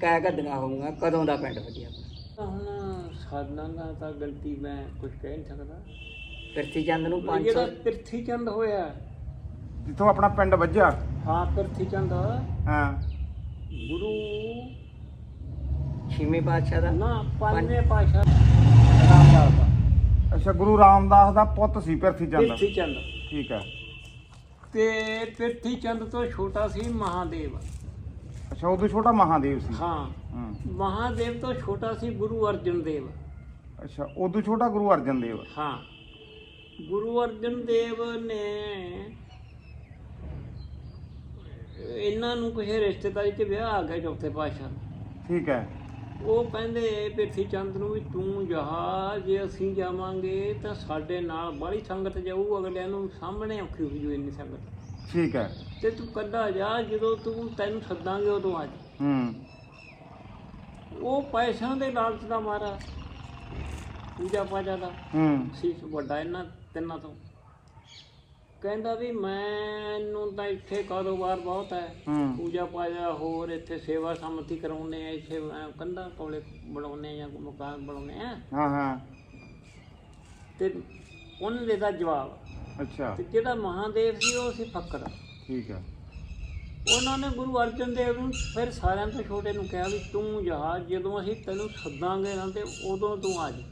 ਕਹਿ ਗੱਦੀਆਂ ਹੋਊਗਾ ਕਦੋਂ ਦਾ ਪਿੰਡ ਵਧੀਆ ਹੁਣ ਸਾਧਨਾ ਦਾ ਤਾਂ ਗਲਤੀ ਮੈਂ ਕੁਝ ਕਹਿ ਨਹੀਂ ਸਕਦਾ। ਪਿਰਥੀ ਚੰਦ ਨੂੰ 500 ਜਿਹੜਾ ਪਿਰਥੀ ਚੰਦ ਹੋਇਆ। ਜਿੱਥੋਂ ਆਪਣਾ ਪਿੰਡ ਵੱਜਾ ਹਾਂ ਪਿਰਥੀ ਚੰਦ ਹਾਂ। ਗੁਰੂ ਛੇਵੇਂ ਪਾਤਸ਼ਾਹ ਦਾ? ਨਾ ਪੰਜਵੇਂ ਪਾਸ਼ਾ ਰਾਮਦਾਸ ਦਾ। ਅੱਛਾ ਗੁਰੂ ਰਾਮਦਾਸ ਦਾ ਪੁੱਤ ਸੀ ਪਿਰਥੀ ਚੰਦ ਪਿਰਥੀ ਚੰਦ ਠੀਕ ਹੈ। ਤੇ ਪਿਰਥੀ ਚੰਦ ਤੋਂ ਛੋਟਾ ਸੀ ਮਹਾਦੇਵ। ਅੱਛਾ ਉਦੋਂ ਛੋਟਾ ਮਹਾਦੇਵ ਸੀ। ਹਾਂ। ਹੂੰ। ਮਹਾਦੇਵ ਤੋਂ ਛੋਟਾ ਸੀ ਗੁਰੂ ਅਰਜਨ ਦੇਵ। ਅੱਛਾ ਉਦੋਂ ਛੋਟਾ ਗੁਰੂ ਅਰਜਨ ਦੇਵ। ਹਾਂ। ਗੁਰੂ ਅਰਜਨ ਦੇਵ ਨੇ ਇਹਨਾਂ ਨੂੰ ਕਿਸੇ ਰਿਸ਼ਤੇਦਾਰੀ 'ਚ ਵਿਆਹ ਆ ਗਿਆ ਚੌਥੇ ਪਾਤਸ਼ਾਹ ਠੀਕ ਹੈ। ਉਹ ਕਹਿੰਦੇ ਪਿਰਥੀ ਚੰਦ ਨੂੰ ਵੀ ਤੂੰ ਜਾ ਜੇ ਅਸੀਂ ਜਾਵਾਂਗੇ ਤਾਂ ਸਾਡੇ ਨਾਲ ਬੜੀ ਸੰਗਤ ਜਾਊ ਅਗਲਿਆਂ ਨੂੰ ਸਾਹਮਣੇ ਔਖੀ ਹੋਈ ਜੋ ਇੰਨੀ ਸੰਗਤ। ਠੀਕ ਹੈ। ਤੇ ਤੂੰ ਕੱਢਾ ਜਾ ਜਦੋਂ ਤੂੰ ਤੈਨੂੰ ਸੱਦਾਂਗੇ ਉਦੋਂ ਆ ਜਾ। ਹੂੰ। ਉਹ ਪੈਸਿਆਂ ਦੇ ਲਾਲਚ ਦਾ ਮਾਰਾ। ਪੂਜਾ ਪਾਜਾ ਦਾ। ਹੂੰ। ਸੀ ਵੱਡਾ ਇਹਨਾਂ ਤਿੰਨਾਂ ਤੋਂ। ਕਹਿੰਦਾ ਵੀ ਮੈਨੂੰ ਤਾਂ ਇੱਥੇ ਕਾਰੋਬਾਰ ਬਹੁਤ ਹੈ। ਹੂੰ। ਪੂਜਾ ਪਾਜਾ ਹੋਰ ਇੱਥੇ ਸੇਵਾ ਸਮਤੀ ਕਰਾਉਨੇ ਆ ਇੱਥੇ ਐਂ ਕੰਧਾਂ ਕੋਲੇ ਬਣਾਉਨੇ ਜਾਂ ਮਕਾਨ ਬਣਾਉਨੇ ਆ। ਹਾਂ ਹਾਂ। ਤੇ ਉਹਨੇ ਦੇਦਾ ਜਵਾਬ। ਅੱਛਾ। ਤੇ ਜਿਹੜਾ ਮਹਾਦੇਵ ਸੀ ਉਹ ਸੀ ਫੱਕਰ ਠੀਕ ਹੈ। ਉਹਨਾਂ ਨੇ ਗੁਰੂ ਅਰਜਨ ਦੇਵ ਨੂੰ ਫਿਰ ਸਾਰਿਆਂ ਤੋਂ ਛੋਟੇ ਨੂੰ ਕਿਹਾ ਵੀ ਤੂੰ ਜਾ ਜਦੋਂ ਅਸੀਂ ਤੈਨੂੰ ਸੱਦਾਂਗੇ ਨਾ ਤੇ ਉਦੋਂ ਤੂੰ ਆ ਜਾ।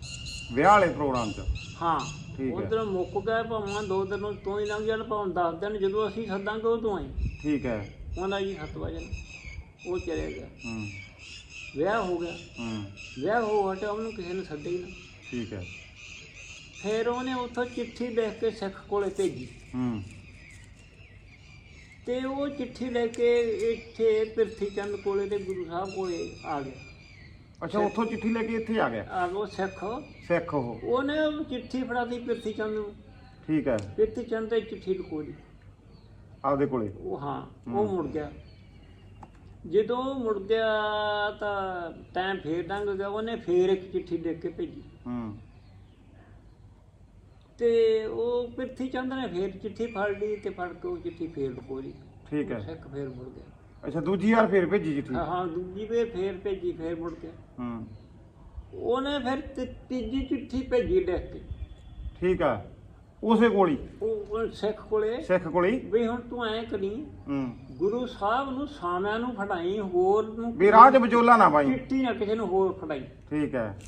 ਵਿਆਹ ਵਾਲੇ ਪ੍ਰੋਗਰਾਮ 'ਚ? ਹਾਂ ਠੀਕ ਹੈ। ਉਧਰ ਮੁੱਕ ਗਏ ਭਾਵੇਂ ਦੋ ਦਿਨ ਨੂੰ ਤੂੰ ਹੀ ਲੰਘ ਜਾਣ ਭਾਵੇਂ 10 ਦਿਨ ਜਦੋਂ ਅਸੀਂ ਸੱਦਾਂਗੇ ਉਦੋਂ ਆਈ ਠੀਕ ਹੈ। ਉਹਨਾਂ ਜੀ 7 ਵਜੇ ਉਹ ਚਲੇ ਗਿਆ। ਹੂੰ। ਵਿਆਹ ਹੋ ਗਿਆ। ਹੂੰ। ਵਿਆਹ ਹੋ ਹਟਿਆ ਉਹਨੂੰ ਕਿਸੇ ਨੇ ਸੱਦੇ ਹੀ ਨਾ। ਠੀਕ ਹੈ। ਫਿਰ ਉਹਨੇ ਉੱਥੋਂ ਚਿੱਠੀ ਲਿਖ ਕੇ ਸਿੱਖ ਕੋਲੇ ਭੇਜੀ। ਹੂੰ। ਤੇ ਉਹ ਚਿੱਠੀ ਲੈ ਕੇ ਇੱਥੇ ਪਿਰਥੀ ਚੰਦ ਕੋਲੇ ਤੇ ਗੁਰੂ ਸਾਹਿਬ ਕੋਲੇ ਆ ਗਿਆ। ਅੱਛਾ ਉੱਥੋਂ ਚਿੱਠੀ ਲੈ ਕੇ ਇੱਥੇ ਆ ਗਿਆ? ਆ ਗੋ ਸਿੱਖ। ਸਿੱਖ ਉਹ। ਉਹਨੇ ਉਹ ਚਿੱਠੀ ਫੜਾਤੀ ਪਿਰਥੀ ਚੰਦ ਨੂੰ। ਠੀਕ ਹੈ। ਪਿਰਥੀ ਚੰਦ ਤੇ ਚਿੱਠੀ ਲੁਕੋ ਲਈ ਆਪਦੇ ਕੋਲੇ? ਉਹ ਹਾਂ ਉਹ ਮੁੜ ਗਿਆ। ਜਦੋਂ ਉਹ ਮੁੜ ਗਿਆ ਤਾਂ ਟਾਈਮ ਫੇਰ ਲੰਘ ਗਿਆ। ਉਹਨੇ ਫੇਰ ਇੱਕ ਚਿੱਠੀ ਲਿਖ ਕੇ ਭੇਜੀ। ਹੂੰ। ਤੇ ਉਹ ਪਿਰਥੀ ਚੰਦ ਨੇ ਫੇਰ ਚਿੱਠੀ ਫੜ ਲਈ ਤੇ ਫੜ ਕੇ ਉਹ ਚਿੱਠੀ ਫੇਰ ਲੁਕੋ ਲਈ ਠੀਕ ਹੈ। ਸਿੱਖ ਫੇਰ ਮੁੜ ਗਿਆ ਅੱਛਾ ਦੂਜੀ ਵਾਰ ਫੇਰ ਭੇਜੀ ਚਿੱਠੀ? ਹਾਂ ਹਾਂ ਦੂਜੀ ਵੇ ਫੇਰ ਭੇਜੀ ਫੇਰ ਮੁੜ ਗਿਆ ਹੂੰ। ਉਹਨੇ ਫਿਰ ਤੀ- ਤੀਜੀ ਚਿੱਠੀ ਭੇਜੀ ਲਿਖ ਕੇ। ਠੀਕ ਆ। ਉਸੇ ਕੋਲ ਉਹ ਉਹ ਸਿੱਖ ਕੋਲੇ। ਸਿੱਖ ਕੋਲ ਵੀ ਹੁਣ ਤੂੰ ਐ ਕਰੀ ਹੂੰ। ਗੁਰੂ ਸਾਹਿਬ ਨੂੰ ਸਾਮਿਆਂ ਨੂੰ ਫੜਾਈ ਹੋਰ ਨੂੰ ਵੀ ਰਾਹ 'ਚ ਵਿਚੋਲਾ ਨਾ ਪਾਈ। ਚਿੱਠੀ ਨਾ ਕਿਸੇ ਨੂੰ ਹੋਰ ਫੜਾਈ। ਠੀਕ ਹੈ।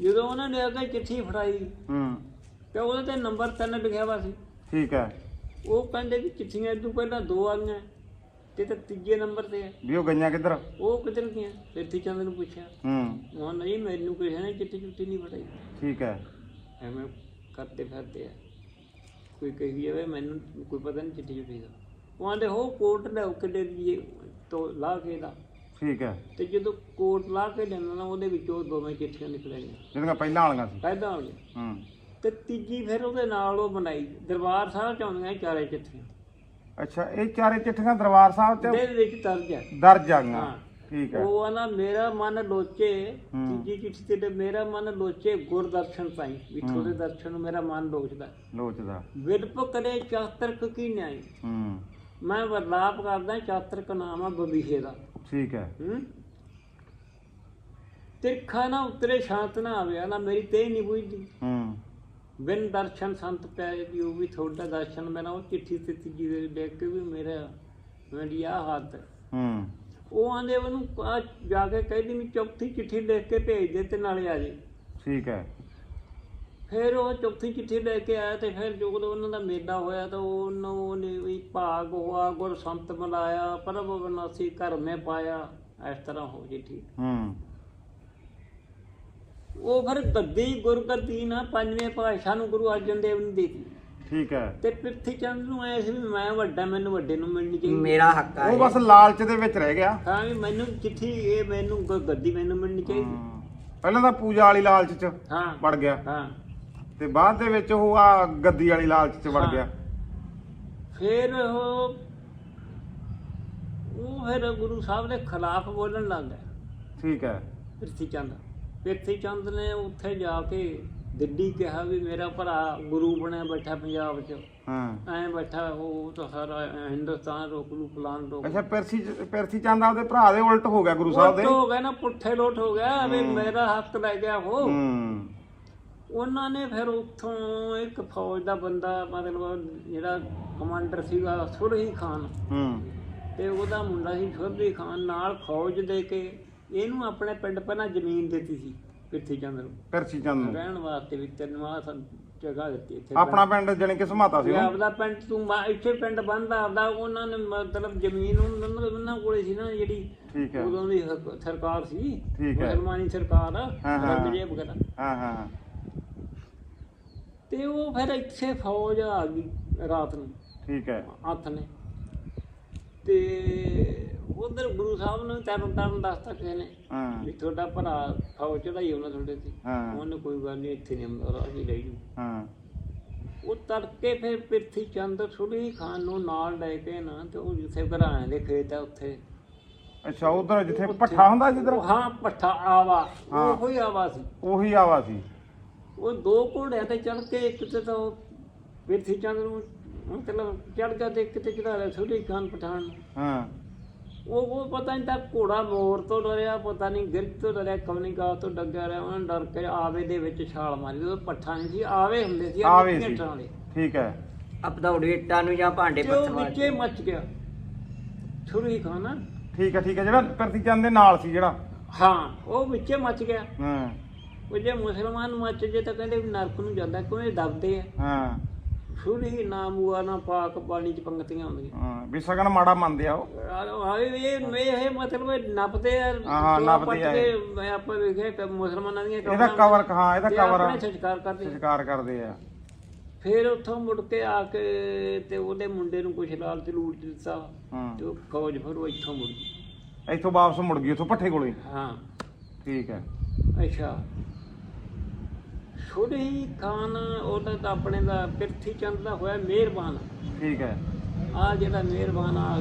ਜਦੋਂ ਉਹਨਾਂ ਨੇ ਅੱਗੇ ਚਿੱਠੀ ਫੜਾਈ ਹੂੰ। ਤੇ ਉਹਦੇ ਤੇ ਨੰਬਰ 3 ਲਿਖਿਆ ਵਾ ਸੀ। ਠੀਕ ਹੈ। ਉਹ ਕਹਿੰਦੇ ਵੀ ਚਿੱਠੀਆਂ ਤੋਂ ਪਹਿਲਾਂ ਦੋ ਆਈਆਂ ਤੇ ਤੇ ਤੀਜੇ ਨੰਬਰ ਤੇ ਹੈ। ਵੀ ਉਹ ਗਈਆਂ ਕਿੱਧਰ? ਉਹ ਕਿੱਧਰ ਗਈਆਂ? ਪਿਰਥੀ ਚੰਦ ਨੂੰ ਪੁੱਛਿਆ। ਹੂੰ। ਉਹ ਨਹੀਂ ਮੈਨੂੰ ਕਿਸੇ ਨੇ ਚਿੱਠੀ ਚੁੱਠੀ ਨਹੀਂ ਫੜਾਈ। ਠੀਕ ਹੈ। ਐਵੇਂ ਕਰਦੇ ਫਿਰਦੇ ਆ। ਕੋਈ ਕਹੀ ਜਾਵੇ ਮੈਨੂੰ ਕੋਈ ਪਤਾ ਨਹੀਂ ਚਿੱਠੀ ਚੁੱਠੀ ਦਾ। ਉਹ ਆਂਦੇ ਹੋ ਕੋਟ ਲਿਆਓ ਕਿੱਡੇ ਦੀ ਤੋਂ ਲਾ ਕੇ ਦਾ। ਠੀਕ ਹੈ। ਤੇ ਜਦੋਂ ਕੋਟ ਲਾ ਕੇ ਲੈਣਾ ਨਾ ਉਹਦੇ ਵਿੱਚੋਂ ਦੋਵੇਂ ਚਿੱਠੀਆਂ ਨਿਕਲੀਆਂ ਜਿਹੜੀਆਂ ਪਹਿਲਾਂ ਵਾਲੀਆਂ ਸੀ। ਪਹਿਲਾਂ ਗਿਆ ਹੂੰ। ਤੇ ਤੀਜੀ ਫਿਰ ਉਹਦੇ ਨਾਲ ਉਹ ਬਣਾਈ ਦਰਬਾਰ ਸਾਹਿਬ ਚ ਆਉਂਦੀਆਂ ਚਾਰੇ ਚਿੱਠੀਆਂ। ਅੱਛਾ ਇਹ ਚਾਰੇ ਚਿੱਠੀਆਂ ਦਰਬਾਰ ਸਾਹਿਬ 'ਚ? ਦੇ ਵਿੱਚ ਦਰਜ ਹੈ ਦਰਜ ਆ ਹਾਂ। ਠੀਕ ਹੈ। ਉਹ ਆਨਾ ਮੇਰਾ ਮਨ ਲੋਚੇ। ਤੀਜੀ ਚਿੱਠੀ ਤੇ ਤੇ ਮੇਰਾ ਮਨ ਲੋਚੇ ਗੁਰਦਰਸ਼ਨ ਪਾਈ ਵੀ ਹੂੰ। ਤੁਹਾਡੇ ਦਰਸ਼ਨ ਨੂੰ ਮੇਰਾ ਮਨ ਲੋਚਦਾ। ਲੋਚਦਾ। ਵਿਦਪ ਕਰੇ ਚਾਤਰਕ ਕੀ ਨਿਆਈ। ਹੂੰ। ਮੈਂ ਵਰਲਾਪ ਕਰਦਾ ਚਾਤਰਕ ਨਾਮ ਆ ਬਬੀਹੇ ਦਾ। ਠੀਕ ਹੈ। ਹੂੰ। ਤਿਰਖਾ ਨਾ ਉਤਰੇ ਸ਼ਾਂਤ ਨਾ ਆਵੇ ਨਾ ਮੇਰੀ ਤੇ ਨਹੀਂ ਬੁਝਦੀ। ਹੂੰ। ਬਿਨ ਦਰਸ਼ਨ ਸੰਤ ਪਿਆਰੇ ਦੀ ਉਹ ਵੀ ਤੁਹਾਡਾ ਦਰਸ਼ਨ ਮੇਰਾ ਉਹ ਚਿੱਠੀ ਤੇ ਤੀਜੀ ਦੇ ਦੇਖ ਕੇ ਵੀ ਮੇਰਾ ਮੇਰੀ ਆ ਹੱਥ ਹੂੰ। ਉਹ ਆਂਦੇ ਉਹਨੂੰ ਆ ਜਾ ਕੇ ਕਹਿੰਦੀ ਵੀ ਚੌਥੀ ਚਿੱਠੀ ਲਿਖ ਕੇ ਭੇਜ ਦੇ ਤੇ ਨਾਲੇ ਆ ਜੇ। ਠੀਕ ਹੈ। ਫਿਰ ਉਹ ਚੌਥੀ ਚਿੱਠੀ ਲੈ ਕੇ ਆਇਆ ਤੇ ਫਿਰ ਜਦੋਂ ਉਹਨਾਂ ਦਾ ਮੇਲਾ ਹੋਇਆ ਤਾਂ ਉਹਨੂੰ ਉਹਨੇ ਵੀ ਭਾਗ ਹੋਆ ਗੁਰ ਸੰਤ ਮਿਲਾਇਆ ਪ੍ਰਭ ਬਨਾਸੀ ਘਰ ਮੇ ਪਾਇਆ। ਇਸ ਤਰ੍ਹਾਂ ਹੋ ਜੀ ਠੀਕ। ਹੂੰ। ਉਹ ਫਿਰ ਗੱਦੀ ਗੁਰਗੱਦੀ ਨਾ ਪੰਜਵੇਂ ਪਾਤਸ਼ਾਹ ਨੂੰ ਗੁਰੂ ਅਰਜਨ ਦੇਵ ਨੇ ਦਿੱਤੀ। ਠੀਕ ਹੈ। ਤੇ ਪ੍ਰਿਥੀ ਚੰਦ ਨੂੰ ਐ ਸੀ ਵੀ ਮੈਂ ਵੱਡਾ ਮੈਨੂੰ ਵੱਡੇ ਨੂੰ ਮਿਲਣੀ ਚਾਹੀਦੀ। ਮੇਰਾ ਹੱਕ ਆ ਉਹ। ਬਸ ਲਾਲਚ ਦੇ ਵਿੱਚ ਰਹਿ ਗਿਆ। ਹਾਂ ਵੀ ਮੈਨੂੰ ਚਿੱਠੀ ਇਹ ਮੈਨੂੰ ਗੱਦੀ ਮੈਨੂੰ ਮਿਲਣੀ ਚਾਹੀਦੀ। ਪਹਿਲਾਂ ਤਾਂ ਪੂਜਾ ਵਾਲੀ ਲਾਲਚ 'ਚ ਹਾਂ। ਵੜ ਗਿਆ। ਹਾਂ। ਤੇ ਬਾਅਦ ਦੇ ਵਿੱਚ ਉਹ ਆ ਗੱਦੀ ਵਾਲੀ ਲਾਲਚ 'ਚ ਵੜ। ਗਿਆ। ਫਿਰ ਉਹ ਉਹ ਫਿਰ ਗੁਰੂ ਸਾਹਿਬ ਦੇ ਖਿਲਾਫ ਬੋਲਣ ਲੱਗ ਗਿਆ ਠੀਕ ਹੈ। ਪ੍ਰਿਥੀ ਚੰਦ। ਪ੍ਰਿਥੀ ਚੰਦ ਨੇ ਉੱਥੇ ਜਾ ਕੇ ਦਿੱਲੀ ਕਿਹਾ ਵੀ ਮੇਰਾ ਭਰਾ ਗੁਰੂ ਬਣਿਆ ਬੈਠਾ ਪੰਜਾਬ 'ਚ। ਹਾਂ। ਐ ਬੈਠਾ ਉਹ ਤਾਂ ਸਾਰਾ ਹਿੰਦੁਸਤਾਨ ਰੋਕ ਲੂ ਫਲਾਨ ਰੋਕ ਅੱਛਾ ਪਿਰਸੀ ਪਿਰਸੀ ਚੰਦ ਆਪਦੇ ਭਰਾ ਦੇ ਉਲਟ ਹੋ ਗਿਆ ਗੁਰੂ ਸਾਹਿਬ ਦੇ? ਉਹ ਹੋ ਗਿਆ ਨਾ ਪੁੱਠੇ ਲੋਟ ਹੋ ਗਿਆ ਵੀ ਮੇਰਾ ਹੱਕ ਲੈ ਗਿਆ ਉਹ। ਹੂੰ। ਉਹਨਾਂ ਨੇ ਫਿਰ ਉੱਥੋਂ ਇੱਕ ਫੌਜ ਦਾ ਬੰਦਾ ਮਤਲਬ ਜਿਹੜਾ ਕਮਾਂਡਰ ਸੀਗਾ ਸੁਰਹੀ ਖਾਨ। ਹੂੰ। ਤੇ ਉਹਦਾ ਮੁੰਡਾ ਸੀ ਸੁਰਹੀ ਖਾਨ ਨਾਲ ਫੌਜ ਦੇ ਕੇ ਇਹਨੂੰ ਆਪਣੇ ਪਿੰਡ ਪਹਿਲਾਂ ਜ਼ਮੀਨ ਦਿੱਤੀ ਸੀ ਪਿੱਥੀ ਚੰਦ ਨੂੰ। ਪਿਰਸੀ ਚੰਦ ਨੂੰ। ਰਹਿਣ ਵਾਸਤੇ ਵੀ ਤੈਨੂੰ ਆਹ ਸਭ ਜਗ੍ਹਾ ਦਿੱਤੀ ਇੱਥੇ ਆਪਣਾ ਪਿੰਡ ਜਣੇ ਕਿ ਸਮਾਤਾ ਸੀ ਵੀ ਆਪਦਾ ਪਿੰਡ ਤੂੰ ਇੱਥੇ ਪਿੰਡ ਬੰਦਾ ਆਪਦਾ ਉਹਨਾਂ ਨੇ ਮਤਲਬ ਜ਼ਮੀਨ ਉਹਨਾਂ ਉਹਨਾਂ- ਕੋਲੇ ਸੀ ਨਾ ਜਿਹੜੀ ਠੀਕ ਹੈ। ਉਦੋਂ ਦੀ ਹਕ- ਸਰਕਾਰ ਸੀ। ਠੀਕ ਹੈ। ਮੁਸਲਮਾਨੀ ਸਰਕਾਰ ਹਾਂ, ਹਾਂ। ਰੰਗਜੇਬ ਵਗੈਰਾ। ਹਾਂ ਹਾਂ। ਤੇ ਉਹ ਫਿਰ ਇੱਥੇ ਫੌਜ ਆ ਗਈ ਰਾਤ ਨੂੰ। ਠੀਕ ਹੈ। ਹੱਥ ਨੇ। ਤੇ ਉਧਰ ਗੁਰੂ ਸਾਹਿਬ ਨੂੰ ਤਰਨ ਤਰਨ ਦੱਸਤਾ ਕਿਸੇ ਨੇ ਹਾਂ। ਵੀ ਤੁਹਾਡਾ ਭਰਾ ਫੌਜ ਚੜਾਈ ਉਹਨਾਂ ਤੁਹਾਡੇ ਤੇ। ਹਾਂ। ਉਹਨੇ ਕੋਈ ਗੱਲ ਨਹੀਂ ਇੱਥੇ ਨਹੀਂ ਆਉਂਦਾ ਰਹਿ ਜੂ। ਹਾਂ। ਉਹ ਤੜਕੇ ਫਿਰ ਪਿਰਥੀ ਚੰਦ ਸੁਲੀ ਖਾਨ ਨੂੰ ਨਾਲ ਲੈ ਕੇ ਨਾ ਤੇ ਉਹ ਜਿੱਥੇ ਘਰਾਂ ਦੇ ਖੇਤ ਆ ਉੱਥੇ। ਅੱਛਾ ਉਧਰ ਜਿੱਥੇ ਭੱਠਾ ਹੁੰਦਾ ਜਿੱਧਰ ਹਾਂ ਪੱਠਾ ਆਵਾ। ਉਹ ਆਵਾ ਸੀ। ਉਹੀ ਆਵਾ ਸੀ। ਉਹ ਦੋ ਘੋੜਿਆਂ ਤੇ ਚੜ ਕੇ ਇੱਕ ਤੇ ਤਾਂ ਪਿਰਥੀ ਚੰਦ ਨੂੰ ਮਤਲਬ ਚੜ ਗਿਆ ਤੇ ਇੱਕ ਤੇ ਚੜਾ ਲਿਆ ਸੁਲੀ ਖਾਨ ਪਠਾਨ ਨੂੰ। ਹਾਂ। ਉਹ ਉਹ ਪਤਾ ਨਹੀਂ ਤਾਂ ਘੋੜਾ ਮੋਰ ਤੋਂ ਡਰਿਆ ਪਤਾ ਨਹੀਂ ਗਿਰ ਤੋਂ ਡਰਿਆ ਗਾਹ ਤੋਂ ਡੱਗਿਆ ਰਿਹਾ ਉਹਨਾਂ ਡਰ ਕੇ ਆਵੇ ਦੇ ਵਿੱਚ ਛਾਲ ਮਾਰੀ ਉਹ ਪੱਠਾ ਨਹੀਂ ਸੀ ਆਵੇ ਹੁੰਦੇ ਸੀ ਆਵੇ ਸੀ। ਵਾਲੇ। ਠੀਕ ਹੈ। ਅਪਦੌੜੀ ਇੱਟਾਂ ਨੂੰ ਜਾਂ ਭਾਂਡੇ ਤੇ ਉਹ ਪੱਥਰ ਵਿੱਚੇ ਮੱਚ ਗਿਆ। ਛੁਰੀ ਖਾਨਾ ਠੀਕ ਹੈ ਠੀਕ ਹੈ ਜਿਹੜਾ ਪਿਰਸੀ ਚੰਦ ਦੇ ਨਾਲ ਸੀ ਜਿਹੜਾ। ਹਾਂ ਉਹ ਵਿੱਚੇ ਮੱਚ ਗਿਆ। ਹਾਂ। ਉਹ ਜੇ ਮੁਸਲਮਾਨ ਮੱਚ ਜੇ ਤਾਂ ਕਹਿੰਦੇ ਨਰਕ ਨੂੰ ਜਾਂਦਾ ਕਿਉਂ ਇਹ ਦਬਦੇ ਆ? ਹਾਂ। ਛੁਰੀ ਨਾ ਮੂਆ ਨਾ ਪਾਕ ਪਾਣੀ ਚ ਪੰਗਤੀਆਂ ਹੁੰਦੀਆਂ। ਹਾਂ ਵੀ ਸਗਨ ਮਾੜਾ ਮੰਨਦੇ ਆ ਉਹ। ਆਏ ਇਹ ਇਹ ਮਤਲਬ ਇਹ ਨੱਪਦੇ ਆ ਹਾਂ, ਨੱਪਦੇ ਆ ਮੈਂ ਆਪਾਂ ਵੇਖਿਆ ਕਿ ਮੁਸਲਮਾਨਾਂ ਦੀਆਂ ਇਹਦਾ ਕਵਰ ਹਾਂ ਇਹਦਾ ਕਵਰ ਸੰਸਕਾਰ ਕਰਦੇ ਆ। ਸੰਸਕਾਰ ਕਰਦੇ ਆ। ਫਿਰ ਉੱਥੋਂ ਮੁੜ ਕੇ ਆ ਕੇ ਤੇ ਉਹਦੇ ਮੁੰਡੇ ਨੂੰ ਕੁਛ ਲਾਲ ਤੇ ਲੂਟ ਦਿੱਤਾ। ਹਾਂ। ਤੇ ਉਹ ਫੌਜ ਫਿਰ ਉਹ ਇੱਥੋਂ ਮੁੜ ਗਈ। ਇੱਥੋਂ ਵਾਪਸ ਮੁੜ ਗਈ ਉੱਥੋਂ ਭੱਠੇ ਕੋਲੇ? ਹਾਂ। ਠੀਕ ਹੈ। ਅੱਛਾ। ਛੋਟੀ ਖਾਨ ਉਹਦਾ ਤਾਂ ਆਪਣੇ ਦਾ ਪਿਰਥੀ ਚੰਦ ਦਾ ਹੋਇਆ ਮਿਹਰਬਾਨ। ਠੀਕ ਹੈ। ਆ ਜਿਹੜਾ ਮਿਹਰਬਾਨ ਆ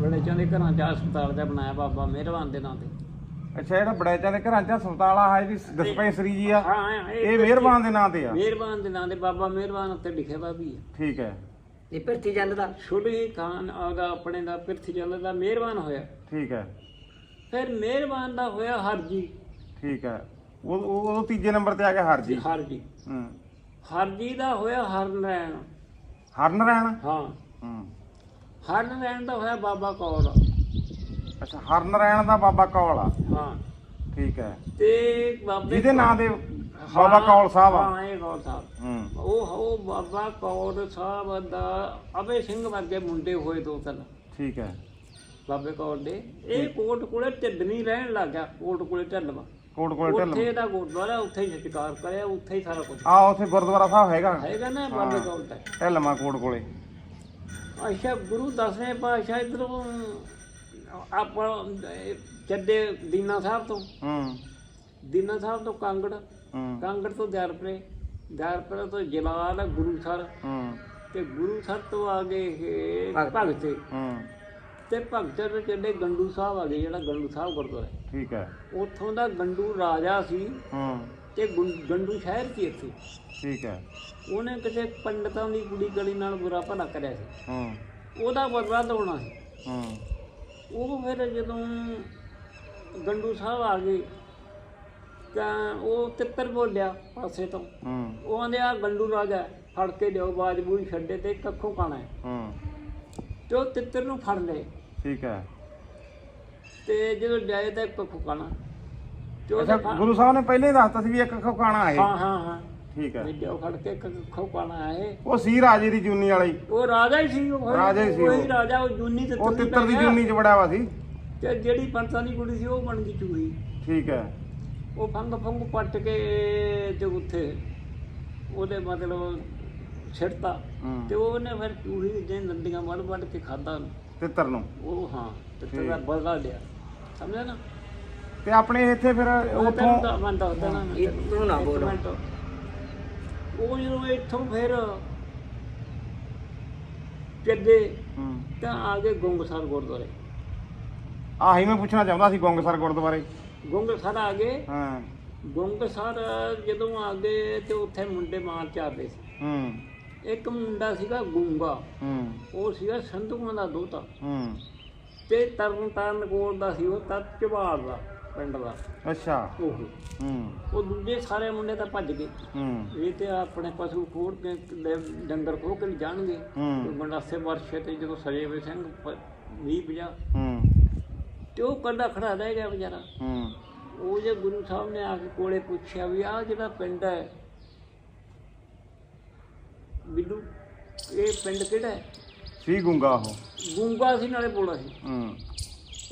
ਬੜੇ ਚੰਦੇ ਘਰਾਂ ਚ ਹਸਪਤਾਲ ਦਾ ਬਣਾਇਆ ਬਾਬਾ ਮਿਹਰਬਾਨ ਦੇ ਨਾਂ ਤੇ। ਅੱਛਾ ਜਿਹੜਾ ਬੜੈਚਾਂ ਦੇ ਘਰਾਂ 'ਚ ਹਸਪਤਾਲ ਆ ਹੈ ਜੀ ਡਿਸਪੈਂਸਰੀ ਜੀ ਆ। ਹਾਂ ਇਹ ਮਿਹਰਬਾਨ ਦੇ ਨਾਂ ਤੇ ਆ। ਮਿਹਰਬਾਨ ਦੇ ਨਾਂ ਤੇ ਬਾਬਾ ਮਿਹਰਬਾਨ ਉੱਤੇ ਲਿਖਿਆ ਵਾ ਵੀ ਹੈ ਠੀਕ ਹੈ। ਇਹ ਭਰਤੀ ਚੰਦ ਦਾ। ਛੋਟੀ ਖਾਨ ਉਹਦਾ ਆਪਣੇ ਦਾ ਪਿਰਥੀ ਚੰਦ ਦਾ ਮਿਹਰਬਾਨ ਹੋਇਆ। ਠੀਕ ਹੈ। ਫਿਰ ਮਿਹਰਬਾਨ ਦਾ ਹੋਇਆ ਹਰਜੀ। ਠੀਕ ਹੈ। ਉਹ ਉਹ ਤੀਜੇ ਨੰਬਰ ਤੇ ਆ ਗਿਆ ਹਰਜੀ। ਹਰਜੀ। ਹੂੰ। ਹਰਜੀ ਦਾ ਹੋਇਆ ਹਰਨਰੈਣ ਹਰਨ ਰਹਿਣ ਹਾਂ। ਹੂੰ। ਹਰਨਰੈਣ ਦਾ ਹੋਇਆ ਬਾਬਾ ਕੌਰ ਅੱਛਾ ਹਰਨ ਰਹਿਣ ਦਾ ਬਾਬਾ ਕੌਲ ਆ। ਹਾਂ। ਠੀਕ ਹੈ। ਤੇ ਬਾਬੇ ਜਿਹਦੇ ਨਾਂ ਦੇ ਬਾਬਾ ਕੌਲ ਸਾਹਿਬ ਆ। ਹਾਂ ਇਹ ਕੌਲ ਸਾਹਿਬ। ਹੂੰ। ਉਹ ਉਹ ਬਾਬਾ ਕੌਰ ਸਾਹਿਬ ਦਾ ਅਬੇ ਸਿੰਘ ਵਰਗੇ ਮੁੰਡੇ ਹੋਏ ਦੋ ਤਿੰਨ। ਠੀਕ ਹੈ। ਬਾਬੇ ਕੌਰ ਦੇ। ਇਹ ਕੋਟ ਕੋਲੇ ਢਿੱਡ ਨਹੀਂ ਰਹਿਣ ਲੱਗਾ ਕੋਟ ਕੋਲੇ ਢਿੱਲਵਾ ਕੋਟ ਕੋਲ ਉੱਥੇ ਢਿੱਲ ਦਾ ਗੁਰਦੁਆਰਾ ਉੱਥੇ ਹੀ ਸਤਿਕਾਰ ਕਰਿਆ ਉੱਥੇ ਹੀ ਸਾਰਾ ਕੁਝ ਆ ਉੱਥੇ ਗੁਰਦੁਆਰਾ ਸਾਹਿਬ ਹੈਗਾ। ਹੈਗਾ ਨਾ ਬਾਬੇ ਕੌਰ ਦਾ। ਢਿੱਲਮਾ ਕੋਟ ਕੋਲੇ। ਅੱਛਾ ਗੁਰੂ ਦਸਵੇਂ ਪਾਤਸ਼ਾਹ ਇਧਰੋਂ ਆਪਾਂ ਚੱਡੇ ਦੀਨਾ ਸਾਹਿਬ ਤੋਂ। ਹੂੰ। ਦੀਨਾ ਸਾਹਿਬ ਤੋਂ ਕਾਂਗੜ। ਹੂੰ। ਕਾਂਗੜ ਤੋਂ ਦਿਆਰਪੁਰੇ। ਦਿਆਰਪੁਰੇ ਤੋਂ ਜਲਾਲ ਗੁਰੂਸਰ ਹੂੰ। ਤੇ ਗੁਰੂਸਰ ਤੋਂ ਆ ਗਏ। ਭਗਤ। ਹੂੰ। ਤੇ ਭਗਤ ਤੋਂ ਚੱਲੇ ਗੰਡੂ ਸਾਹਿਬ ਆ ਗਏ ਜਿਹੜਾ ਗੰਡੂ ਸਾਹਿਬ ਗੁਰਦੁਆਰਾ ਠੀਕ ਹੈ। ਉੱਥੋਂ ਦਾ ਗੰਡੂ ਰਾਜਾ ਸੀ ਹੂੰ। ਤੇ ਗੁੰ- ਗੰਡੂ ਸ਼ਹਿਰ ਸੀ ਇੱਥੇ। ਠੀਕ ਹੈ। ਉਹਨੇ ਕਿਸੇ ਪੰਡਤਾਂ ਦੀ ਕੁੜੀ ਗਲੀ ਨਾਲ ਬੁਰਾ ਭਲਾ ਕਰਿਆ ਸੀ। ਹੂੰ। ਉਹਦਾ ਬਦਲਾ ਦਵਾਉਣਾ ਸੀ। ਹੂੰ। ਉਹ ਫਿਰ ਜਦੋਂ ਗੰਡੂ ਸਾਹਿਬ ਆ ਗਏ ਤਾਂ ਉਹ ਤਿੱਤਰ ਬੋਲਿਆ ਪਾਸੇ ਤੋਂ। ਹੂੰ। ਉਹ ਆਂਦੇ ਆ ਗੰਡੂ ਰਾਜਾ ਫੜ ਕੇ ਦਿਓ ਬਾਜ ਬੂਈ ਛੱਡੇ ਤੇ ਕੱਖੋਂ ਹੈ। ਹੂੰ। ਤੇ ਉਹ ਤਿੱਤਰ ਨੂੰ ਫੜ ਲਏ। ਠੀਕ ਹੈ। ਤੇ ਜਦੋਂ ਜਾਏ ਤਾਂ ਕੱਖੋਂ ਖਾਣਾ। ਤੇ ਅੱਛਾ ਉਹਦਾ ਗੁਰੂ ਸਾਹਿਬ ਨੇ ਪਹਿਲੇ ਹੀ ਦੱਸਤਾ ਸੀ ਵੀ ਇੱਕ ਖੋਕਾਣਾ ਹੈ। ਹਾਂ ਹਾਂ ਹਾਂ। ਠੀਕ ਹੈ। ਵੀ ਦਿਓ ਫੜ ਕੇ ਕੱਖੋਂ ਖਾਣਾ ਹੈ। ਉਹ ਸੀ ਰਾਜੇ ਦੀ ਜੂਨੀ ਵਾਲੀ। ਉਹ ਰਾਜਾ ਹੀ ਸੀ ਉਹ ਰਾਜਾ ਹੀ ਸੀ ਉਹੀ ਉਹ। ਰਾਜਾ ਉਹ ਜੂਨੀ ਤੇ ਉਹ ਤਿੱਤਰ ਦੀ ਜੂਨੀ 'ਚ ਬੜਿਆ ਵਾ ਸੀ। ਤੇ ਜਿਹੜੀ ਪੰਤਾਂ ਦੀ ਕੁੜੀ ਸੀ ਉਹ ਬਣ ਗਈ ਚੂਹੀ। ਠੀਕ ਹੈ। ਉਹ ਫੰਗ ਫੰਗ ਪੱਟ ਕੇ ਤੇ ਉੱਥੇ ਉਹਦੇ ਮਤਲਬ ਛਿੜਤਾ ਹੂੰ। ਤੇ ਉਹਨੇ ਫਿਰ ਚੂਹੀ ਦੇ ਨੰਦੀਆਂ ਵੱਢ ਵੱਢ ਕੇ ਖਾਦਾ ਤਿੱਤਰ ਨੂੰ। ਉਹ ਹਾਂ ਤੇ ਠੀਕ। ਤੇਰਾ ਬਦਲਾ ਲਿਆ। ਸਮਝਿਆ ਨਾ? ਤੇ ਆਪਣੇ ਇੱਥੇ ਫਿਰ ਉਥੋਂ ਮੈਂ ਦੱਸਦਾ ਨਾ ਮੈਂ ਇਹ ਤੈਨੂੰ। ਤੂੰ ਨਾ ਇੱਕ ਬੋਲ। ਮਿੰਟ। ਉਹ ਜਦੋਂ ਇੱਥੋਂ ਫਿਰ ਹੂੰ। ਤਾਂ ਆ ਗਏ ਗੁੰਗਸਰ ਗੁਰਦੁਆਰੇ। ਆਹੀ ਮੈਂ ਪੁੱਛਣਾ ਚਾਹੁੰਦਾ ਸੀ ਗੋਂਗਸਰ ਗੁਰਦੁਆਰੇ। ਗੁੰਗਸਰ ਆ ਗਏ। ਹਾਂ। ਗੁੰਗ ਸਰ ਜਦੋਂ ਆ ਗਏ ਤੇ ਉੱਥੇ ਮੁੰਡੇ ਮਾਰ ਚਾਰਦੇ ਸੀ। ਹੂੰ। ਇੱਕ ਮੁੰਡਾ ਸੀਗਾ ਗੁੰਗਾ। ਹੂੰ। ਉਹ ਸੀਗਾ ਸੰਧੂਆਂ ਦਾ ਦੋਤਾ। ਹੂੰ। ਤੇ ਤਰਨ ਤਾਰਨ ਕੋਲ ਦਾ ਸੀ ਉਹ ਤਤ ਝਬਾਲ ਦਾ ਪਿੰਡ ਦਾ। ਅੱਛਾ। ਉਹ। ਹੂੰ। ਉਹ ਦੂਜੇ ਸਾਰੇ ਮੁੰਡੇ ਤਾਂ ਭੱਜ ਗਏ। ਹੂੰ। ਇਹ ਤੇ ਆਪਣੇ ਪਸ਼ੂ ਖੋੜ ਕੇ ਡ- ਡੰਗਰ ਖੋਹ ਕੇ ਜਾਣਗੇ। ਹੂੰ। ਤੇ ਗੰਡਾਸੇ ਵਰਸ਼ੇ ਤੇ ਜਦੋਂ ਹੋਏ ਸਿੰਘ 20 50 ਹੂੰ। ਤੇ ਉਹ ਕੱਲਾ ਖੜਾ ਰਹਿ ਗਿਆ ਵਿਚਾਰਾ। ਹੂੰ। ਉਹ ਜੇ ਗੁਰੂ ਸਾਹਿਬ ਨੇ ਆ ਕੇ ਕੋਲੇ ਪੁੱਛਿਆ ਵੀ ਆਹ ਜਿਹੜਾ ਪਿੰਡ ਹੈ ਬਿੱਲੂ ਇਹ ਪਿੰਡ ਕਿਹੜਾ ਹੈ? ਸੀ ਗੁੰਗਾ ਉਹ। ਗੁੰਗਾ ਸੀ ਨਾਲੇ ਬੋਲਾ ਸੀ। ਹੂੰ।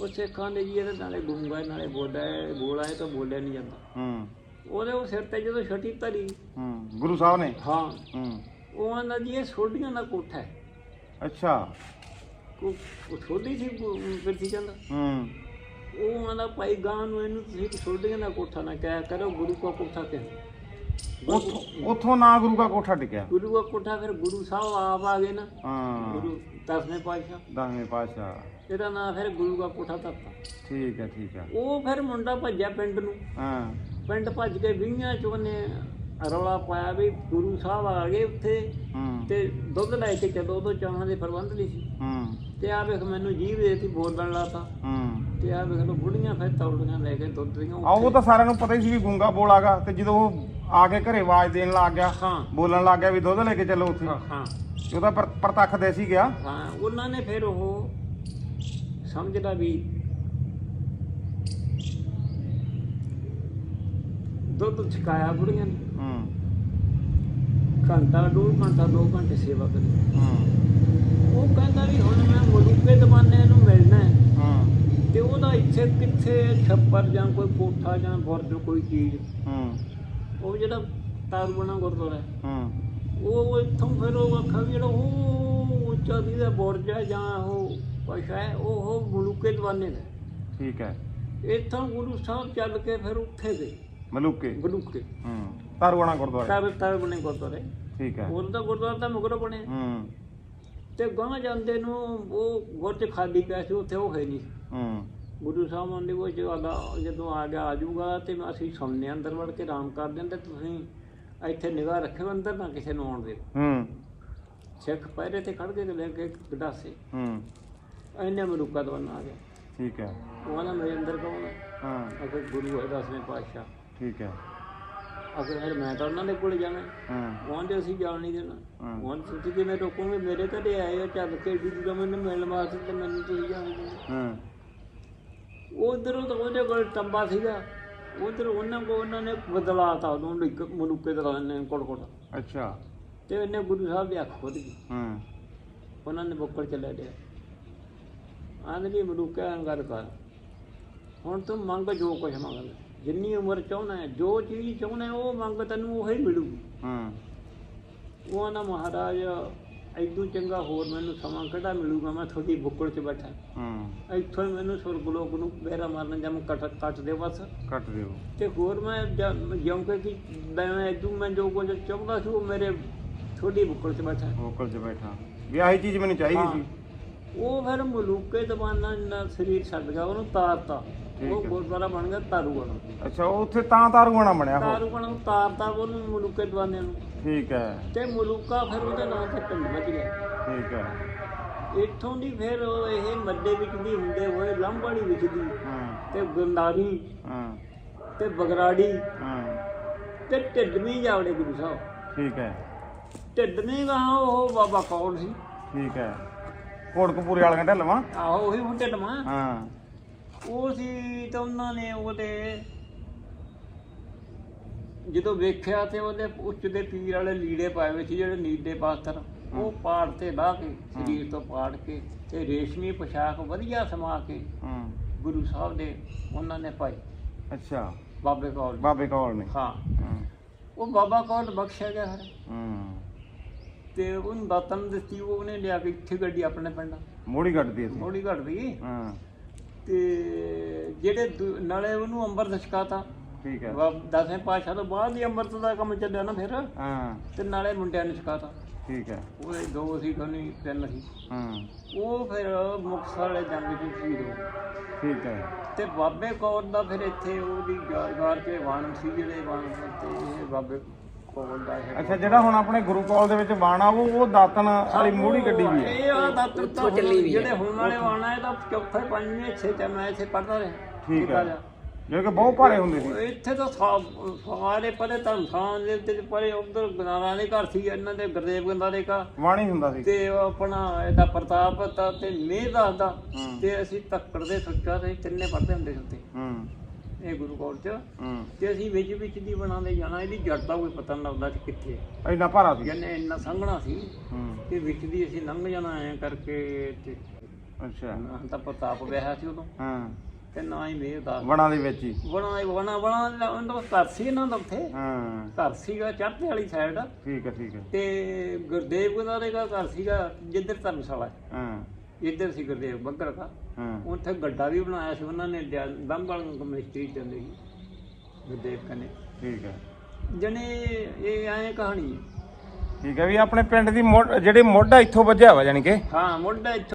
ਉਹ ਸਿੱਖਾਂ ਦੇ ਜੀ ਇਹਦੇ ਨਾਲੇ ਗੁੰਗਾ ਨਾਲੇ ਬੋਲਾ ਹੈ ਬੋਲਾ ਹੈ ਤਾਂ ਬੋਲਿਆ ਨਹੀਂ ਜਾਂਦਾ। ਹੂੰ। ਉਹਦੇ ਉਹ ਸਿਰ ਤੇ ਜਦੋਂ ਛਟੀ ਧਰੀ ਹੂੰ ਗੁਰੂ ਸਾਹਿਬ ਨੇ? ਹਾਂ। ਹੂੰ। ਉਹ ਆਂਦਾ ਜੀ ਇਹ ਸੋਢੀਆਂ ਦਾ ਕੋਠਾ ਹੈ। ਅੱਛਾ। ਉਹ ਉਹ ਛੋਟੀ ਸੀ ਪਿਰਥੀ ਚੰਦ ਹੂੰ। ਉਹ ਆਂਦਾ ਭਾਈ ਗਾਂ ਨੂੰ ਇਹਨੂੰ ਤੁਸੀਂ ਸੋਢੀਆਂ ਦਾ ਕੋਠਾ ਨਾ ਕਹਿਆ ਕਰੋ ਗੁਰੂ ਕਾ ਕੋਠਾ ਕਹੋ ਉੱਥੋਂ ਉੱਥੋਂ ਨਾ ਗੁਰੂ ਦਾ ਕੋਠਾ ਟਿਕਿਆ। ਗੁਰੂ ਦਾ ਕੋਠਾ ਫਿਰ ਗੁਰੂ ਸਾਹਿਬ ਆਪ ਆ ਗਏ ਨਾ। ਹਾਂ। ਗੁਰੂ ਦਸਵੇਂ ਪਾਤਸ਼ਾਹ। ਦਸਵੇਂ ਪਾਤਸ਼ਾਹ। ਇਹਦਾ ਨਾਂ ਫਿਰ ਗੁਰੂ ਦਾ ਕੋਠਾ ਧਰਤਾ। ਠੀਕ ਹੈ ਠੀਕ ਹੈ। ਉਹ ਫਿਰ ਮੁੰਡਾ ਭੱਜਿਆ ਪਿੰਡ ਨੂੰ। ਹਾਂ। ਪਿੰਡ ਭੱਜ ਕੇ ਵੀਹਾਂ ਚ ਰੌਲਾ ਪਾਇਆ ਵੀ ਗੁਰੂ ਸਾਹਿਬ ਆ ਗਏ ਉੱਥੇ। ਤੇ ਦੁੱਧ ਲੈ ਕੇ ਚੱਲੋ ਉਦੋਂ ਚਾਹਾਂ ਦੇ ਪ੍ਰਬੰਧ ਨਹੀਂ ਸੀ। ਹੂੰ। ਤੇ ਆ ਵੇਖ ਮੈਨੂੰ ਜੀਵ ਦੇਤੀ ਬੋਲਣ ਲਾਤਾ ਹੂੰ। ਤੇ ਆ ਵੇਖ ਲੋ ਬੁੜੀਆਂ ਫਿਰ ਤੌਲੀਆਂ ਲੈ ਕੇ ਦੁੱਧ ਦੀਆਂ ਉਹ ਤਾਂ ਸਾਰਿਆਂ ਨੂੰ ਪਤਾ ਹੀ ਸੀ ਵੀ ਗੁੰਗਾ ਬੋਲਾਗਾ ਤੇ ਜਦੋਂ ਉਹ ਆ ਕੇ ਘਰੇ ਆਵਾਜ਼ ਦੇਣ ਲੱਗ ਗਿਆ ਹਾਂ। ਬੋਲਣ ਲੱਗ ਗਿਆ ਵੀ ਦੁੱਧ ਲੈ ਕੇ ਚੱਲੋ ਉੱਥੇ। ਹਾਂ ਉਹਦਾ ਪਰ- ਪ੍ਰਤੱਖ ਦੇ ਸੀ ਗਿਆ। ਹਾਂ ਉਹਨਾਂ ਨੇ ਫਿਰ ਉਹ ਸਮਝਦਾ ਵੀ ਦੁੱਧ ਛਕਾਇਆ ਬੁੜੀਆਂ ਨੇ। ਹੂੰ। ਘੰਟਾ ਡੂਢ ਘੰਟਾ ਦੋ ਘੰਟੇ ਸੇਵਾ ਕਰੀ। ਹੂੰ। ਉਹ ਕਹਿੰਦਾ ਵੀ ਹੁਣ ਮੈਂ ਮਲੂਕੇ ਦਮਾਨੇ ਨੂੰ ਮਿਲਣਾ ਹੈ। ਹੂੰ। ਤੇ ਉਹਦਾ ਇੱਥੇ ਕਿੱਥੇ ਛੱਪਰ ਜਾਂ ਕੋਈ ਕੋਠਾ ਜਾਂ ਬੁਰਜ ਕੋਈ ਚੀਜ਼ ਹੂੰ। ਉਹ ਜਿਹੜਾ ਤਾਰੂਣਾ ਗੁਰਦੁਆਰਾ ਹੈ, ਹੂੰ। ਉਹ ਇੱਥੋਂ ਫਿਰ ਉਹ ਅੱਖਾਂ ਜਿਹੜਾ ਉਹ ਉੱਚਾ ਦੀ ਦਾ ਬੁਰਜ ਹੈ ਜਾਂ ਉਹ ਕੁਛ ਹੈ ਉਹ ਉਹ ਮਲੂਕੇ ਦਵਾਨੇ ਦਾ ਠੀਕ ਹੈ। ਇੱਥੋਂ ਗੁਰੂ ਸਾਹਿਬ ਚੱਲ ਕੇ ਫਿਰ ਉੱਥੇ ਗਏ। ਮਲੂਕੇ? ਮਲੂਕੇ। ਹੂੰ। ਤਾਰਵਾਣਾ ਗੁਰਦੁਆਰਾ? ਤਾਰ ਤਾਰ ਬਣੇ ਗੁਰਦੁਆਰੇ। ਠੀਕ ਹੈ। ਉਹਦਾ ਗੁਰਦੁਆਰਾ ਤਾਂ ਮਗਰੋਂ ਬਣੇ ਹੂੰ। ਤੇ ਗਾਂ ਜਾਂਦੇ ਨੂੰ ਉਹ ਗੁਰਜ ਖਾਲੀ ਪਿਆ ਸੀ ਉੱਥੇ ਉਹ ਹੈ ਨਹੀਂ ਹੂੰ। ਗੁਰੂ ਸਾਹਿਬ ਮੰਡੀ ਵਿੱਚ ਆਦਾ ਜਦੋਂ ਆ ਗਿਆ ਆਜੂਗਾ ਤੇ ਅਸੀਂ ਸਾਹਮਣੇ ਅੰਦਰ ਵੜ ਕੇ ਆਰਾਮ ਕਰ ਦਿੰਦੇ ਤੁਸੀਂ ਇੱਥੇ ਨਿਗਾਹ ਰੱਖਿਓ ਅੰਦਰ ਨਾ ਕਿਸੇ ਨੂੰ ਆਉਣ ਦਿਓ ਹੂੰ। ਸਿੱਖ ਪਹਿਰੇ ਤੇ ਖੜ ਕੇ ਤੇ ਲੈ ਕੇ ਗਡਾਸੇ। ਹੂੰ। ਐਨੇ ਮਲੂਕਾ ਦਵਾਨਾ ਆ ਗਿਆ। ਠੀਕ ਹੈ। ਉਹ ਨਾ ਮੇਰੇ ਅੰਦਰ ਕੌਣ ਹੈ? ਹਾਂ। ਅਗਰ ਗੁਰੂ ਹੈ ਦਸਵੇਂ ਪਾਤਸ਼ਾਹ। ਠੀਕ ਹੈ। ਅਗਰ ਫਿਰ ਮੈਂ ਤਾਂ ਉਹਨਾਂ ਦੇ ਕੋਲ ਜਾਣਾ। ਹਾਂ। ਉਹਦੇ ਅਸੀਂ ਜਾਣ ਨਹੀਂ ਦੇਣਾ। ਹਾਂ। ਉਹ ਤੁਸੀਂ ਕਿਵੇਂ ਰੋਕੋਗੇ? ਮੇਰੇ ਘਰੇ ਆਏ ਹੋ ਚੱਲ ਕੇ ਦੂਜਾ ਮੈਨੂੰ ਮਿਲਣ ਵਾਸਤੇ ਤੇ ਮੈਨੂੰ ਤੁਸੀਂ ਜਾਣ ਹਾਂ। ਉਧਰੋਂ ਤਾਂ ਉਹਦੇ ਕੋਲ ਟੰਬਾ ਸੀਗਾ। ਉਧਰ ਉਹਨਾਂ ਕੋ ਉਹਨਾਂ ਨੇ ਬਦਲਾਤਾ ਉਹਨੂੰ ਇੱਕ ਮਲੂਕੇ ਦਾ ਨੇ ਕੋਲ ਅੱਛਾ। ਤੇ ਉਹਨੇ ਗੁਰੂ ਸਾਹਿਬ ਦੀ ਅੱਖ ਖੁੱਲ ਗਈ। ਹਾਂ। ਉਹਨਾਂ ਨੇ ਬੁੱਕੜ ਚ ਲੈ ਲਿਆ। ਆਂਦੇ ਵੀ ਮਲੂਕਾ ਗੱਲ ਕਰ। ਹੁਣ ਤੂੰ ਮੰਗ ਜੋ ਕੁਛ ਮੰਗਦਾ। ਜਿੰਨੀ ਉਮਰ ਚਾਹੁੰਦਾ ਹੈ ਜੋ ਚੀਜ਼ ਚਾਹੁੰਦਾ ਹੈ, ਉਹ ਮੰਗ ਤੈਨੂੰ ਉਹੀ ਮਿਲੂਗੀ। ਹਾਂ। ਉਹ ਮਹਾਰਾਜ ਐਦੂ ਚੰਗਾ ਹੋਰ ਮੈਨੂੰ ਸਮਾਂ ਕਿਹੜਾ ਮਿਲੂਗਾ? ਮੈਂ ਤੁਹਾਡੀ ਬੁੱਕੜ 'ਚ ਬੈਠਾ। ਹਾਂ। ਇੱਥੋਂ ਹੀ ਮੈਨੂੰ ਸੁਰਗ ਲੋਕ ਨੂੰ ਬੇਰਾ ਮਾਰਨ ਜਾਂ ਕੱਟ ਕੱਟ ਦੇ ਬਸ। ਕੱਟ ਦਿਓ। ਤੇ ਹੋਰ ਮੈਂ ਜਿਉਂ ਕਿ ਕਿ ਮੈਂ ਐਦੂ ਮੈਂ ਜੋ ਕੁਝ ਚਾਹੁੰਦਾ ਸੀ ਉਹ ਮੇਰੇ ਤੁਹਾਡੀ ਬੁੱਕੜ 'ਚ ਬੈਠਾ। ਹੋਕਲ 'ਚ ਬੈਠਾ। ਵੀ ਆਹੀ ਚੀਜ਼ ਮੈਨੂੰ ਚਾਹੀਦੀ। ਸੀ। ਉਹ ਫਿਰ ਮਲੂਕੇ ਦਵਾਨਾ ਨਾਲ ਸਰੀਰ ਛੱਡ ਗਿਆ ਉਹਨੂੰ ਤਾਰਤਾ। ਉਹ। ਗੁਰਦੁਆਰਾ ਬਣ ਗਿਆ ਤਾਰੂਗਣ ਅੱਛਾ ਉੱਥੇ ਤਾਂ ਤਾਰੂਆਣਾ ਬਣਿਆ ਹੋ ਤਾਰੂਗਣ ਨੂੰ ਤਾਰਤਾ ਉਹਨੂੰ ਮਲੂਕੇ ਦਵਾਨੇ ਨੂੰ। ਠੀਕ ਹੈ। ਤੇ ਮਲੂਕਾ ਫਿਰ ਉਹਦੇ ਨਾਂ ਤੇ ਪਿੰਡ ਵਿੱਚ ਗਿਆ। ਠੀਕ ਹੈ। ਇੱਥੋਂ ਦੀ ਫਿਰ ਉਹ ਇਹ ਮੱਦੇ ਵਿੱਚ ਦੀ ਹੁੰਦੇ ਹੋਏ ਲੰਬਾੜੀ ਵਿੱਚ ਦੀ। ਹਾਂ। ਤੇ ਗੰਦਾਰੀ ਹਾਂ। ਤੇ ਬਗਰਾੜੀ। ਹਾਂ। ਤੇ ਢਿੱਡਵੀਂ ਜਾਵੜੇ ਗੁਰੂ ਸਾਹਿਬ। ਠੀਕ ਹੈ। ਢਿੱਡਵੀਂ ਗਾਂ ਉਹ ਬਾਬਾ ਕੌਣ ਸੀ? ਠੀਕ ਹੈ। ਕੋਟਕਪੂਰੇ ਵਾਲੀਆਂ ਢਲਵਾ ਆਹੋ ਉਹੀ ਹੁਣ ਢਿੱਡਵਾਂ ਹਾਂ। ਉਹ ਸੀ ਤਾਂ ਉਹਨਾਂ ਨੇ ਉਹਦੇ ਜਦੋਂ ਵੇਖਿਆ ਤੇ ਉਹਦੇ ਉੱਚ ਦੇ ਪੀਰ ਵਾਲੇ ਲੀੜੇ ਪਾਏ ਹੋਏ ਸੀ ਜਿਹੜੇ ਨੀਲੇ ਪਾਸਤਰ ਉਹ ਪਾੜ ਤੇ ਲਾ ਕੇ ਸਰੀਰ ਤੋਂ ਪਾੜ ਕੇ ਤੇ ਰੇਸ਼ਮੀ ਪੋਸ਼ਾਕ ਵਧੀਆ ਸਮਾ ਕੇ ਹਾਂ। ਗੁਰੂ ਸਾਹਿਬ ਦੇ ਉਹਨਾਂ ਨੇ ਪਾਈ ਅੱਛਾ। ਬਾਬੇ ਕੌਲ। ਬਾਬੇ ਕੌਲ ਨੇ। ਹਾਂ। ਉਹ ਬਾਬਾ ਕੌਲ ਬਖਸ਼ਿਆ ਗਿਆ ਫਿਰ ਹਾਂ। ਤੇ ਉਹਨੂੰ ਦਾਤਨ ਦਿੱਤੀ ਉਹਨੇ ਲਿਆ ਕੇ ਇੱਥੇ ਗੱਡੀ ਆਪਣੇ ਪਿੰਡ ਮੋੜੀ ਕੱਢਦੀ ਅਸੀਂ ਘਟ ਗਈ ਹਾਂ। ਤੇ ਜਿਹੜੇ ਦੂ- ਨਾਲੇ ਉਹਨੂੰ ਅੰਮ੍ਰਿਤ ਛਕਾਤਾ ਠੀਕ ਹੈ। ਵਾ- ਦਸਵੇਂ ਪਾਤਸ਼ਾਹ ਤੋਂ ਬਾਅਦ ਹੀ ਅੰਮ੍ਰਿਤ ਦਾ ਕੰਮ ਚੱਲਿਆ ਨਾ ਫਿਰ। ਹਾਂ। ਤੇ ਨਾਲੇ ਮੁੰਡਿਆਂ ਨੂੰ ਛਕਾਤਾ ਠੀਕ ਹੈ। ਉਹਦੇ ਦੋ ਸੀ ਖਣੀ ਤਿੰਨ ਸੀ। ਹੂੰ। ਉਹ ਫਿਰ ਮੁਕਤਸਰ ਵਾਲੇ ਜੰਗ 'ਚ ਸ਼ਹੀਦ ਹੋ ਗਏ। ਠੀਕ ਹੈ। ਤੇ ਬਾਬੇ ਕੌਰ ਦਾ ਫਿਰ ਇੱਥੇ ਉਹਦੀ ਯਾਦਗਾਰ 'ਚ ਵਾਣ ਸੀ ਜਿਹੜੇ ਵਾਣ ਤੇ ਇਹ ਬਾਬੇ ਕੌਰ ਦਾ ਹੈ ਅੱਛਾ ਜਿਹੜਾ ਹੁਣ ਆਪਣੇ ਗੁਰੂ ਕਾਲ ਦੇ ਵਿੱਚ ਬਾਣਾ ਉਹ ਉਹ ਦਾਤਨ ਵਾਲੀ ਮੂੜੀ ਗੱਡੀ ਵੀ ਹੈ। ਇਹ ਆ ਦਾ ਤਾਂ ਚੱਲੀ ਵੀ। ਜਿਹੜੇ ਹੁਣ ਵਾਲੇ ਵਾਣਾ ਇਹ ਤਾਂ ਚੌਥੇ ਪੰਜਵੇਂ ਛੇ ਤੇ ਮੈਂ ਇੱਥੇ ਪੜਦਾ ਰਿਹਾ। ਠੀਕ ਹੈ। ਜਿਹਾ। ਜਿਹੜੇ ਕਿ ਬਹੁਤ ਭਾਰੇ ਹੁੰਦੇ ਸੀ। ਇੱਥੇ ਤਾਂ ਸਾਰੇ ਪਰੇ ਧਰਮਸਾਨ ਦੇ ਤੇ ਪਰੇ ਉਧਰ ਗਨਾਰਾਂ ਦੇ ਘਰ ਸੀ ਇਹਨਾਂ ਦੇ ਗੁਰਦੇਵ ਗੰਦਾ ਦੇ ਘਰ। ਬਾਣੀ ਹੁੰਦਾ ਸੀ। ਤੇ ਉਹ ਆਪਣਾ ਇਹਦਾ ਪ੍ਰਤਾਪ ਤਾ ਤੇ ਮੇਹ ਦੱਸਦਾ। ਤੇ। ਅਸੀਂ ਤੱਕੜ ਦੇ ਸੁੱਚਾ ਤੇ ਤਿੰਨੇ ਪੜਦੇ ਹੁੰਦੇ ਸੀ ਉੱਤੇ ਹੂੰ। ਇਹ ਗੁਰੂ ਕੋਲ ਚ। ਹੂੰ। ਤੇ ਅਸੀਂ ਵਿੱਚ ਵਿੱਚ ਦੀ ਬਣਾਉਂਦੇ ਜਾਣਾ ਇਹਦੀ ਜੜ ਦਾ ਕੋਈ ਪਤਾ ਨਹੀਂ ਲੱਗਦਾ ਸੀ ਕਿੱਥੇ ਹੈ। ਇੰਨਾ ਭਾਰਾ ਸੀ। ਜਿਹਨੇ ਇੰਨਾ ਸੰਘਣਾ ਸੀ ਹੂੰ। ਤੇ ਵਿੱਚ ਦੀ ਅਸੀਂ ਲੰਘ ਜਾਣਾ ਐ ਕਰਕੇ ਤੇ ਅੱਛਾ। ਨਾ ਤਾਂ ਪ੍ਰਤਾਪ ਵਿਆਹ ਸੀ ਉਦੋਂ। ਹਾਂ। ਤੇ ਨਾ ਹੀ ਮੇਹ ਦੱਸ ਬਣਾ ਦੇ ਵਿੱਚ ਹੀ। ਬਣਾ ਬਣਾ ਬਣਾ ਉਹਨਾਂ ਦਾ ਘਰ ਸੀ ਇਹਨਾਂ ਦਾ ਉੱਥੇ। ਹਾਂ। ਘਰ ਸੀਗਾ ਚੜ੍ਹਦੇ ਵਾਲੀ ਸਾਈਡ ਠੀਕ ਹੈ ਠੀਕ ਹੈ। ਤੇ ਗੁਰਦੇਵ ਗੁਰਦਾਰੇ ਦਾ ਘਰ ਸੀਗਾ ਜਿੱਧਰ ਧਰਮਸ਼ਾਲਾ। ਹੈ। ਹਾਂ ਇੱਧਰ ਸੀ ਗੁਰਦੇਵ ਬੱਗਰ ਦਾ। ਉੱਥੇ ਗੱਡਾ ਵੀ ਬਣਾਇਆ ਸੀ ਉਹਨਾਂ ਨੇ ਦੰਬਲ ਕਮਿਸਟਰੀ ਚੱਲੀ ਗੁਰਦੇਵ ਕਨੇ ਠੀਕ ਹੈ। ਜਣੇ ਇਹ ਐਂ ਕਹਾਣੀ ਹੈ। ਠੀਕ ਹੈ ਵੀ ਆਪਣੇ ਪਿੰਡ ਦੀ ਜਿਹੜੀ ਮੋਢਾ ਇੱਥੋਂ ਵੱਜਿਆ ਵਾ ਜਾਨੀ ਕਿ? ਹਾਂ ਮੁੱਢਾ